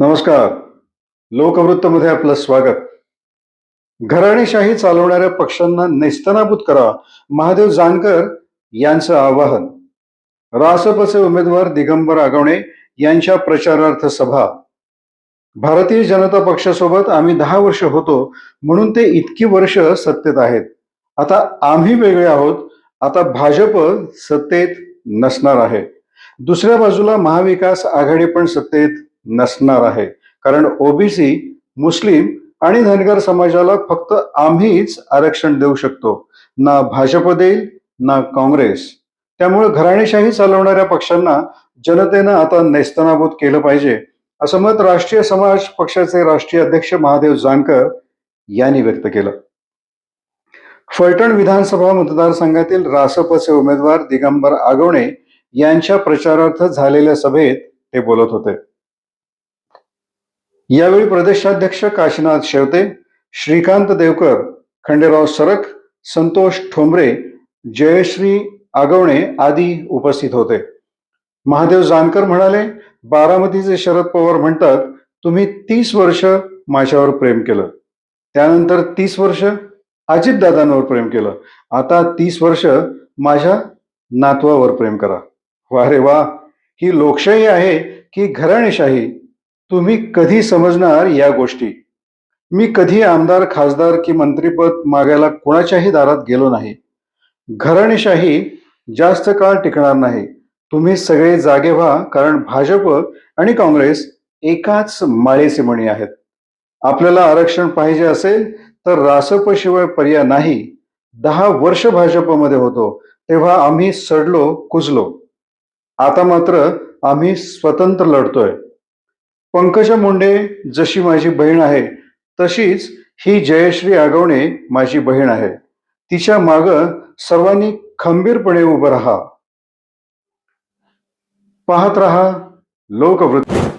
नमस्कार. लोकवृत्तमध्ये आपलं स्वागत. घराणेशाही चालवणाऱ्या पक्षांना नेस्तनाबूत करा महादेव जानकर यांचं आवाहन. रासपचे उमेदवार दिगंबर आगवणे यांच्या प्रचारार्थ सभा. भारतीय जनता पक्षासोबत आम्ही दहा वर्ष होतो म्हणून ते इतकी वर्ष सत्तेत आहेत. आता आम्ही वेगळे आहोत आता भाजप सत्तेत नसणार आहे. दुसऱ्या बाजूला महाविकास आघाडी पण सत्तेत नसणार आहे. कारण ओबीसी मुस्लिम आणि धनगर समाजाला फक्त आम्हीच आरक्षण देऊ शकतो. ना भाजप देईल ना काँग्रेस. त्यामुळे घराणेशाही चालवणाऱ्या पक्षांना जनतेनं आता नेस्तनाबूत केलं पाहिजे. असं मत राष्ट्रीय समाज पक्षाचे राष्ट्रीय अध्यक्ष महादेव जानकर यांनी व्यक्त केलं. फलटण विधानसभा मतदारसंघातील रासपचे उमेदवार दिगंबर आगवणे यांच्या प्रचारार्थ झालेल्या सभेत ते बोलत होते. यावेळी प्रदेशाध्यक्ष काशीनाथ शेवते श्रीकांत देवकर खंडेराव सरक संतोष ठोंबरे जयश्री आगवणे आदी उपस्थित होते. महादेव जानकर म्हणाले बारामतीचे शरद पवार म्हणतात तुम्ही तीस वर्ष माझ्यावर प्रेम केलं. त्यानंतर तीस वर्ष अजितदादांवर प्रेम केलं. आता तीस वर्ष माझ्या नातवावर प्रेम करा. वा रे वा ही लोकशाही आहे की घराणेशाही? तुम्ही कधी समजणार या गोष्टी? मी कधी आमदार खासदार की मंत्रीपद मागायला कोणाच्याही दारात गेलो नाही. घराणेशाही जास्त काळ टिकणार नाही. तुम्ही सगळे जागे व्हा कारण भाजप आणि काँग्रेस एकाच माळेचे आहेत. आपल्याला आरक्षण पाहिजे असेल तर रासप शिवाय पर्याय नाही. दहा वर्ष भाजपमध्ये होतो तेव्हा आम्ही सडलो कुजलो. आता मात्र आम्ही स्वतंत्र लढतोय. पंकजा मुंडे जशी माझी बहीण आहे तशीच ही जयश्री आगवणे माझी बहीण आहे. तिच्या माग सर्वांनी खंबीरपणे उभं राहा. पाहत रहा लोकवृत्ती.